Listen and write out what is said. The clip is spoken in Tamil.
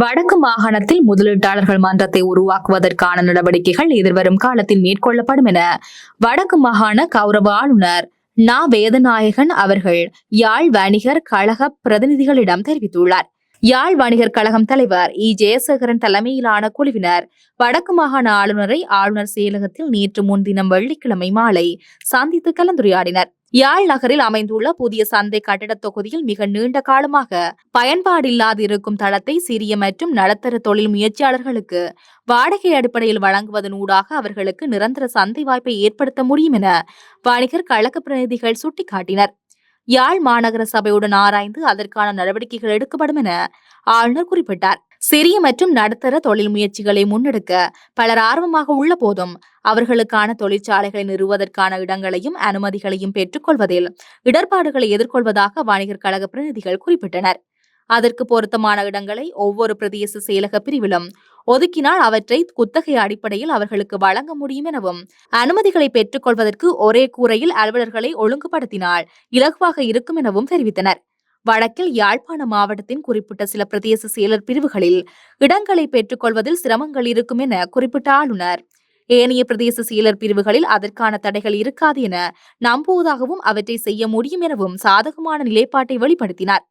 வடக்கு மாகாணத்தில் முதலீட்டாளர்கள் மன்றத்தை உருவாக்குவதற்கான நடவடிக்கைகள் எதிர்வரும் காலத்தில் மேற்கொள்ளப்படும் என வடக்கு மாகாண கௌரவ ஆளுநர் நா. வேதநாயகன் அவர்கள் யாழ் வணிகர் கழக பிரதிநிதிகளிடம் தெரிவித்துள்ளார். யாழ் வணிகர் கழகம் தலைவர் இ. ஜெயசேகரன் தலைமையிலான குழுவினர் வடக்கு மாகாண ஆளுநரை ஆளுநர் செயலகத்தில் நேற்று முன்தினம் வெள்ளிக்கிழமை மாலை சந்தித்து கலந்துரையாடினர். யாழ் நகரில் அமைந்துள்ள புதிய சந்தை கட்டடத் தொகுதியில் மிக நீண்ட காலமாக பயன்பாடில்லாது இருக்கும் தளத்தை சிறிய மற்றும் நடுத்தர தொழில் முயற்சியாளர்களுக்கு வாடகை அடிப்படையில் வழங்குவதன் ஊடாக அவர்களுக்கு நிரந்தர சந்தை வாய்ப்பை ஏற்படுத்த முடியும் என வணிகர் கழக பிரதிநிதிகள் சுட்டிக்காட்டினர். யாழ் மாநகர சபையுடன் ஆராய்ந்து அதற்கான நடவடிக்கைகள் எடுக்கப்படும் என ஆளுநர் குறிப்பிட்டார். சிறிய மற்றும் நடுத்தர தொழில் முயற்சிகளை முன்னெடுக்க பலர் ஆர்வமாக உள்ள போதும் அவர்களுக்கான தொழிற்சாலைகளை நிறுவுவதற்கான இடங்களையும் அனுமதிகளையும் பெற்றுக்கொள்வதில் இடர்பாடுகளை எதிர்கொள்வதாக வாணிகர் கழக பிரதிநிதிகள் குறிப்பிட்டனர். அதற்கு பொருத்தமான இடங்களை ஒவ்வொரு பிரதேச செயலக பிரிவிலும் ஒதுக்கினால் அவற்றை குத்தகை அடிப்படையில் அவர்களுக்கு வழங்க முடியும் எனவும் அனுமதிகளை பெற்றுக்கொள்வதற்கு ஒரே கூரையில் அலுவலர்களை ஒழுங்குபடுத்தினால் இலகுவாக இருக்கும் எனவும் தெரிவித்தனர். வழக்கில் யாழ்ப்பாண மாவட்டத்தின் குறிப்பிட்ட சில பிரதேச செயலர் பிரிவுகளில் இடங்களை பெற்றுக்கொள்வதில் சிரமங்கள் இருக்கும் என குறிப்பிட்ட ஆளுநர். ஏனைய பிரதேச செயலர் பிரிவுகளில் அதற்கான தடைகள் இருக்காது என நம்புவதாகவும் அவற்றை செய்ய முடியும் எனவும் சாதகமான நிலைப்பாட்டை வெளிப்படுத்தினார்.